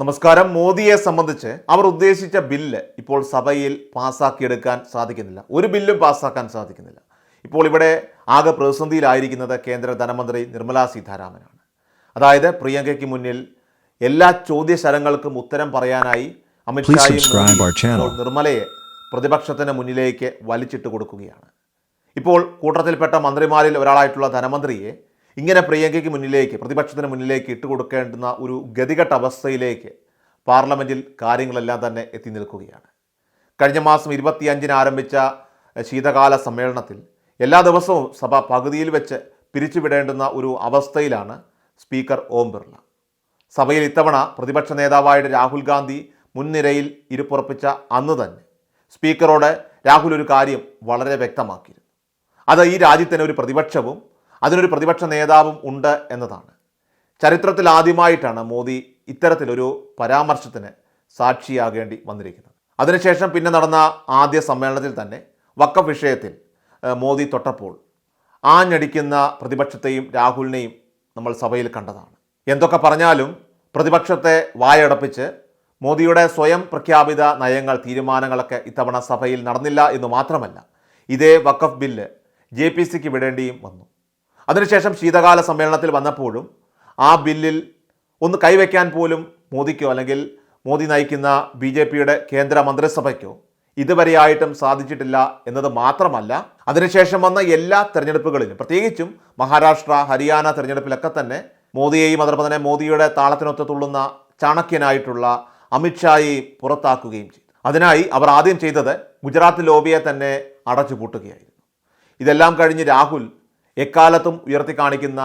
നമസ്കാരം. മോദിയെ സംബന്ധിച്ച് അവർ ഉദ്ദേശിച്ച ബില്ല് ഇപ്പോൾ സഭയിൽ പാസ്സാക്കിയെടുക്കാൻ സാധിക്കുന്നില്ല. ഒരു ബില്ലും പാസ്സാക്കാൻ സാധിക്കുന്നില്ല. ഇപ്പോൾ ഇവിടെ ആകെ പ്രതിസന്ധിയിലായിരിക്കുന്നത് കേന്ദ്ര ധനമന്ത്രി നിർമ്മലാ സീതാരാമനാണ്. അതായത് പ്രിയങ്കയ്ക്ക് മുന്നിൽ എല്ലാ ചോദ്യശരങ്ങൾക്കും ഉത്തരം പറയാനായി അമിത്ഷായും നിർമ്മലയെ പ്രതിപക്ഷത്തിന് മുന്നിലേക്ക് വലിച്ചിട്ട് കൊടുക്കുകയാണ്. ഇപ്പോൾ കൂട്ടത്തിൽപ്പെട്ട മന്ത്രിമാരിൽ ഒരാളായിട്ടുള്ള ധനമന്ത്രിയെ ഇങ്ങനെ പ്രിയങ്കയ്ക്ക് മുന്നിലേക്ക് പ്രതിപക്ഷത്തിന് മുന്നിലേക്ക് ഇട്ടുകൊടുക്കേണ്ടുന്ന ഒരു ഗതികെട്ട അവസ്ഥയിലേക്ക് പാർലമെന്റിൽ കാര്യങ്ങളെല്ലാം തന്നെ എത്തി നിൽക്കുകയാണ്. കഴിഞ്ഞ മാസം ഇരുപത്തിയഞ്ചിന് ആരംഭിച്ച ശീതകാല സമ്മേളനത്തിൽ എല്ലാ ദിവസവും സഭ പകുതിയിൽ വെച്ച് പിരിച്ചുവിടേണ്ടുന്ന ഒരു അവസ്ഥയിലാണ് സ്പീക്കർ ഓം ബിർള. സഭയിൽ ഇത്തവണ പ്രതിപക്ഷ നേതാവായിട്ട് രാഹുൽ ഗാന്ധി മുൻനിരയിൽ ഇരുപ്പുറപ്പിച്ച അന്ന് തന്നെ സ്പീക്കറോട് രാഹുൽ ഒരു കാര്യം വളരെ വ്യക്തമാക്കിയിരുന്നു. അത് ഈ രാജ്യത്തിന് ഒരു പ്രതിപക്ഷവും അതിനൊരു പ്രതിപക്ഷ നേതാവും ഉണ്ട് എന്നതാണ്. ചരിത്രത്തിൽ ആദ്യമായിട്ടാണ് മോദി ഇത്തരത്തിലൊരു പരാമർശത്തിന് സാക്ഷിയാകേണ്ടി വന്നിരിക്കുന്നത്. അതിനുശേഷം പിന്നെ നടന്ന ആദ്യ സമ്മേളനത്തിൽ തന്നെ വക്കഫ് വിഷയത്തിൽ മോദി തൊട്ടപ്പോൾ ആഞ്ഞടിക്കുന്ന പ്രതിപക്ഷത്തെയും രാഹുലിനെയും നമ്മൾ സഭയിൽ കണ്ടതാണ്. എന്തൊക്കെ പറഞ്ഞാലും പ്രതിപക്ഷത്തെ വായടപ്പിച്ച് മോദിയുടെ സ്വയം പ്രഖ്യാപിത നയങ്ങൾ തീരുമാനങ്ങളൊക്കെ ഇത്തവണ സഭയിൽ നടന്നില്ല എന്ന് മാത്രമല്ല ഇതേ വക്കഫ് ബില്ല് ജെ പി സിക്ക് വിടേണ്ടിയും വന്നു. അതിനുശേഷം ശീതകാല സമ്മേളനത്തിൽ വന്നപ്പോഴും ആ ബില്ലിൽ ഒന്ന് കൈവയ്ക്കാൻ പോലും മോദിക്കോ അല്ലെങ്കിൽ മോദി നയിക്കുന്ന ബി ജെ പിയുടെ കേന്ദ്ര മന്ത്രിസഭയ്ക്കോ ഇതുവരെയായിട്ടും സാധിച്ചിട്ടില്ല എന്നത് മാത്രമല്ല അതിനുശേഷം വന്ന എല്ലാ തെരഞ്ഞെടുപ്പുകളിലും പ്രത്യേകിച്ചും മഹാരാഷ്ട്ര ഹരിയാന തെരഞ്ഞെടുപ്പിലൊക്കെ തന്നെ മോദിയെയും അതോടൊപ്പം തന്നെ മോദിയുടെ താളത്തിനൊത്ത് തുള്ളുന്ന ചാണക്യനായിട്ടുള്ള അമിത്ഷായെയും പുറത്താക്കുകയും ചെയ്തു. അതിനായി അവർ ആദ്യം ചെയ്തത് ഗുജറാത്ത് ലോബിയെ തന്നെ അടച്ചുപൂട്ടുകയായിരുന്നു. ഇതെല്ലാം കഴിഞ്ഞ് രാഹുൽ എക്കാലത്തും ഉയർത്തി കാണിക്കുന്ന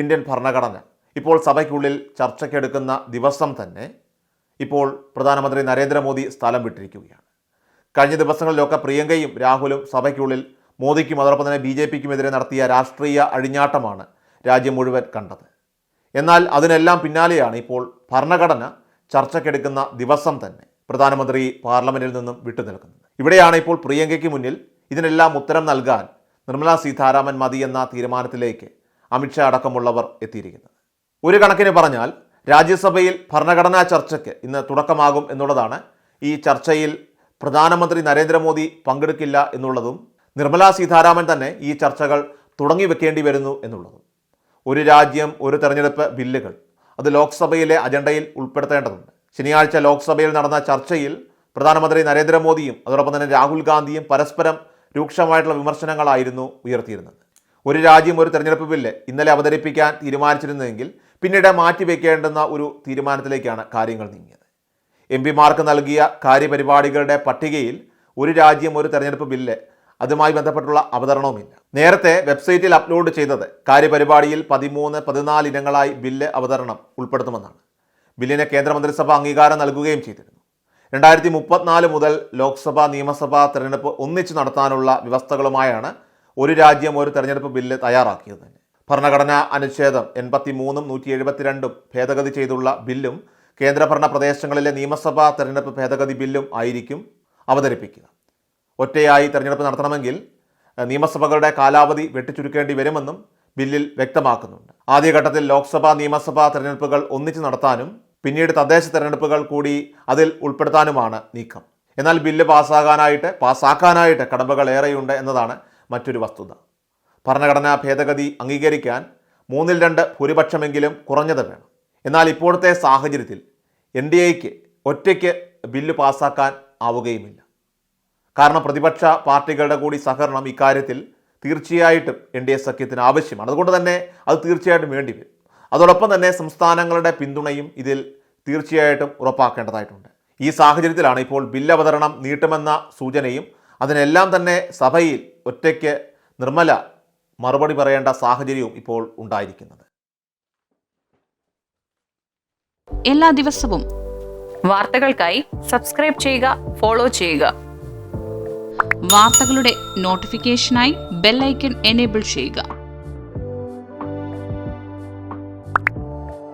ഇന്ത്യൻ ഭരണഘടന. ഇപ്പോൾ സഭയ്ക്കുള്ളിൽ ചർച്ചയ്ക്കെടുക്കുന്ന ദിവസം തന്നെ ഇപ്പോൾ പ്രധാനമന്ത്രി നരേന്ദ്രമോദി സ്ഥലം വിട്ടിരിക്കുകയാണ്. കഴിഞ്ഞ ദിവസങ്ങളിലൊക്കെ പ്രിയങ്കയും രാഹുലും സഭയ്ക്കുള്ളിൽ മോദിക്കും അതോടൊപ്പം തന്നെ ബി ജെ പിക്കുമെതിരെ നടത്തിയ രാഷ്ട്രീയ അഴിഞ്ഞാട്ടമാണ് രാജ്യം മുഴുവൻ കണ്ടത്. എന്നാൽ അതിനെല്ലാം പിന്നാലെയാണ് ഇപ്പോൾ ഭരണഘടന ചർച്ചയ്ക്കെടുക്കുന്ന ദിവസം തന്നെ പ്രധാനമന്ത്രി പാർലമെന്റിൽ നിന്നും വിട്ടുനിൽക്കുന്നത്. ഇവിടെയാണ് ഇപ്പോൾ പ്രിയങ്കയ്ക്ക് മുന്നിൽ ഇതിനെല്ലാം ഉത്തരം നൽകാൻ നിർമ്മലാ സീതാരാമൻ മതി എന്ന തീരുമാനത്തിലേക്ക് അമിത്ഷാ അടക്കമുള്ളവർ എത്തിയിരിക്കുന്നത്. ഒരു കണക്കിന് പറഞ്ഞാൽ രാജ്യസഭയിൽ ഭരണഘടനാ ചർച്ചയ്ക്ക് ഇന്ന് തുടക്കമാകും എന്നുള്ളതാണ് ഈ ചർച്ചയിൽ പ്രധാനമന്ത്രി നരേന്ദ്രമോദി പങ്കെടുക്കില്ല എന്നുള്ളതും നിർമ്മലാ സീതാരാമൻ തന്നെ ഈ ചർച്ചകൾ തുടങ്ങി വെക്കേണ്ടി വരുന്നു എന്നുള്ളതും. ഒരു രാജ്യം ഒരു തെരഞ്ഞെടുപ്പ് ബില്ലുകൾ അത് ലോക്സഭയിലെ അജണ്ടയിൽ ഉൾപ്പെടുത്തേണ്ടതുണ്ട്. ശനിയാഴ്ച ലോക്സഭയിൽ നടന്ന ചർച്ചയിൽ പ്രധാനമന്ത്രി നരേന്ദ്രമോദിയും അതോടൊപ്പം തന്നെ രാഹുൽ ഗാന്ധിയും പരസ്പരം രൂക്ഷമായിട്ടുള്ള വിമർശനങ്ങളായിരുന്നു ഉയർത്തിയിരുന്നത്. ഒരു രാജ്യം ഒരു തെരഞ്ഞെടുപ്പ് ബില്ല് ഇന്നലെ അവതരിപ്പിക്കാൻ തീരുമാനിച്ചിരുന്നെങ്കിൽ പിന്നീട് മാറ്റിവെക്കേണ്ടുന്ന ഒരു തീരുമാനത്തിലേക്കാണ് കാര്യങ്ങൾ നീങ്ങിയത്. എം പിമാർക്ക് നൽകിയ കാര്യപരിപാടികളുടെ പട്ടികയിൽ ഒരു രാജ്യം ഒരു തെരഞ്ഞെടുപ്പ് ബില്ല് അതുമായി ബന്ധപ്പെട്ടുള്ള അവതരണവുമില്ല. നേരത്തെ വെബ്സൈറ്റിൽ അപ്ലോഡ് ചെയ്തത് കാര്യപരിപാടിയിൽ പതിമൂന്ന് പതിനാല് ഇനങ്ങളായി ബില്ല് അവതരണം ഉൾപ്പെടുത്തുമെന്നാണ്. ബില്ലിന് കേന്ദ്രമന്ത്രിസഭ അംഗീകാരം നൽകുകയും ചെയ്തിരുന്നു. രണ്ടായിരത്തി മുപ്പത്തിനാല് മുതൽ ലോക്സഭാ നിയമസഭാ തെരഞ്ഞെടുപ്പ് ഒന്നിച്ചു നടത്താനുള്ള വ്യവസ്ഥകളുമായാണ് ഒരു രാജ്യം ഒരു തെരഞ്ഞെടുപ്പ് ബില്ല് തയ്യാറാക്കിയത്. ഭരണഘടനാ അനുച്ഛേദം എൺപത്തി മൂന്നും നൂറ്റി എഴുപത്തിരണ്ടും ഭേദഗതി ചെയ്തുള്ള ബില്ലും കേന്ദ്രഭരണ പ്രദേശങ്ങളിലെ നിയമസഭാ തെരഞ്ഞെടുപ്പ് ഭേദഗതി ബില്ലും ആയിരിക്കും അവതരിപ്പിക്കുക. ഒറ്റയായി തെരഞ്ഞെടുപ്പ് നടത്തണമെങ്കിൽ നിയമസഭകളുടെ കാലാവധി വെട്ടിച്ചുരുക്കേണ്ടി വരുമെന്നും ബില്ലിൽ വ്യക്തമാക്കുന്നുണ്ട്. ആദ്യഘട്ടത്തിൽ ലോക്സഭാ നിയമസഭാ തെരഞ്ഞെടുപ്പുകൾ ഒന്നിച്ച് നടത്താനും പിന്നീട് തദ്ദേശ തെരഞ്ഞെടുപ്പുകൾ കൂടി അതിൽ ഉൾപ്പെടുത്താനുമാണ് നീക്കം. എന്നാൽ ബില്ല് പാസ്സാകാനായിട്ട് പാസ്സാക്കാനായിട്ട് കടമ്പകൾ ഏറെയുണ്ട് എന്നതാണ് മറ്റൊരു വസ്തുത. ഭരണഘടനാ ഭേദഗതി അംഗീകരിക്കാൻ മൂന്നിൽ രണ്ട് ഭൂരിപക്ഷമെങ്കിലും കുറഞ്ഞത് വേണം. എന്നാൽ ഇപ്പോഴത്തെ സാഹചര്യത്തിൽ എൻ ഡി എക്ക് ഒറ്റയ്ക്ക് ബില്ല് പാസ്സാക്കാൻ ആവുകയുമില്ല. കാരണം പ്രതിപക്ഷ പാർട്ടികളുടെ കൂടി സഹകരണം ഇക്കാര്യത്തിൽ തീർച്ചയായിട്ടും എൻ ഡി എ സഖ്യത്തിന് ആവശ്യമാണ്. അതുകൊണ്ട് തന്നെ അത് തീർച്ചയായിട്ടും വേണ്ടി വരും അതോടൊപ്പം തന്നെ സംസ്ഥാനങ്ങളുടെ പിന്തുണയും ഇതിൽ തീർച്ചയായിട്ടും ഉറപ്പാക്കേണ്ടതായിട്ടുണ്ട്. ഈ സാഹചര്യത്തിലാണ് ഇപ്പോൾ ബില്ല് അവതരണം നീട്ടുമെന്ന സൂചനയും അതിനെല്ലാം തന്നെ സഭയിൽ ഒറ്റയ്ക്ക് നിർമ്മല മറുപടി പറയേണ്ട സാഹചര്യവും ഇപ്പോൾ ഉണ്ടായിരിക്കുന്നത്. എല്ലാ ദിവസവും വാർത്തകൾക്കായി സബ്സ്ക്രൈബ് ചെയ്യുക ഫോളോ ചെയ്യുക. വാർത്തകളുടെ നോട്ടിഫിക്കേഷനായി ബെല്ലൈക്കൺ എനേബിൾ ചെയ്യുക.